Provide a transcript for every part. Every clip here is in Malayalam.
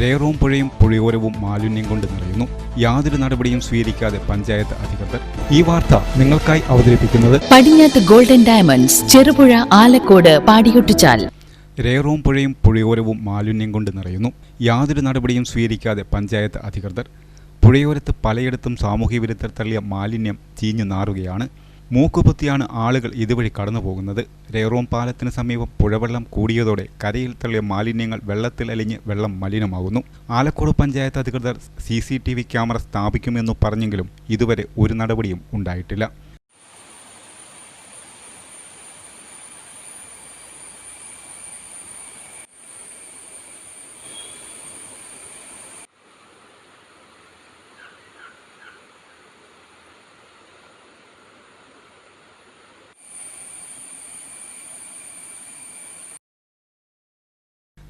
രേറവും പുഴയും പുഴയോരവും മാലിന്യം കൊണ്ട് നിറയുന്നു. യാതൊരു നടപടിയും സ്വീകരിക്കാതെ പഞ്ചായത്ത് അധികൃതർ ഈ വാർത്ത നിങ്ങൾക്കായി അവതരിപ്പിക്കുന്നത് പടിഞ്ഞാത്ത് ഗോൾഡൻ ഡയമണ്ട്സ് ചെറുപുഴ ആലക്കോട് പാടിയൊട്ടിച്ചാൽ. രേറവും പുഴയും പുഴയോരവും മാലിന്യം കൊണ്ട് നിറയുന്നു. യാതൊരു നടപടിയും സ്വീകരിക്കാതെ പഞ്ചായത്ത് അധികൃതർ പുഴയോരത്ത് പലയിടത്തും സാമൂഹ്യ വിരുദ്ധർ തള്ളിയ മാലിന്യം ചീഞ്ഞു നാറുകയാണ്. മൂക്കുപൊത്തിയാണ് ആളുകൾ ഇതുവഴി കടന്നു പോകുന്നത് രേറോം പാലത്തിന് സമീപം പുഴവെള്ളം കൂടിയതോടെ കരയിൽ തള്ളിയ മാലിന്യങ്ങൾ വെള്ളത്തിൽ അലിഞ്ഞ് വെള്ളം മലിനമാകുന്നു. ആലക്കോട് പഞ്ചായത്ത് അധികൃതർ സി ക്യാമറ സ്ഥാപിക്കുമെന്നു പറഞ്ഞെങ്കിലും ഇതുവരെ ഒരു നടപടിയും ഉണ്ടായിട്ടില്ല.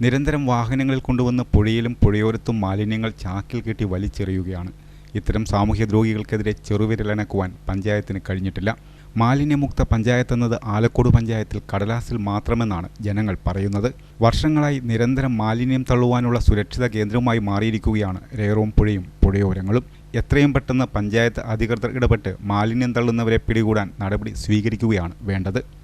നിരന്തരം വാഹനങ്ങളിൽ കൊണ്ടുവന്ന് പുഴയിലും പുഴയോരത്തും മാലിന്യങ്ങൾ ചാക്കിൽ കെട്ടി വലിച്ചെറിയുകയാണ്. ഇത്തരം സാമൂഹ്യ ദ്രോഹികൾക്കെതിരെ ചെറുവിരലനക്കുവാൻ പഞ്ചായത്തിന് കഴിഞ്ഞിട്ടില്ല. മാലിന്യമുക്ത പഞ്ചായത്ത് എന്നത് ആലക്കോട് പഞ്ചായത്തിൽ കടലാസിൽ മാത്രമെന്നാണ് ജനങ്ങൾ പറയുന്നത്. വർഷങ്ങളായി നിരന്തരം മാലിന്യം തള്ളുവാനുള്ള സുരക്ഷിത കേന്ദ്രവുമായി മാറിയിരിക്കുകയാണ് രേറോം പുഴയും പുഴയോരങ്ങളും. എത്രയും പെട്ടെന്ന് പഞ്ചായത്ത് അധികൃതർ ഇടപെട്ട് മാലിന്യം തള്ളുന്നവരെ പിടികൂടാൻ നടപടി സ്വീകരിക്കുകയാണ് വേണ്ടത്.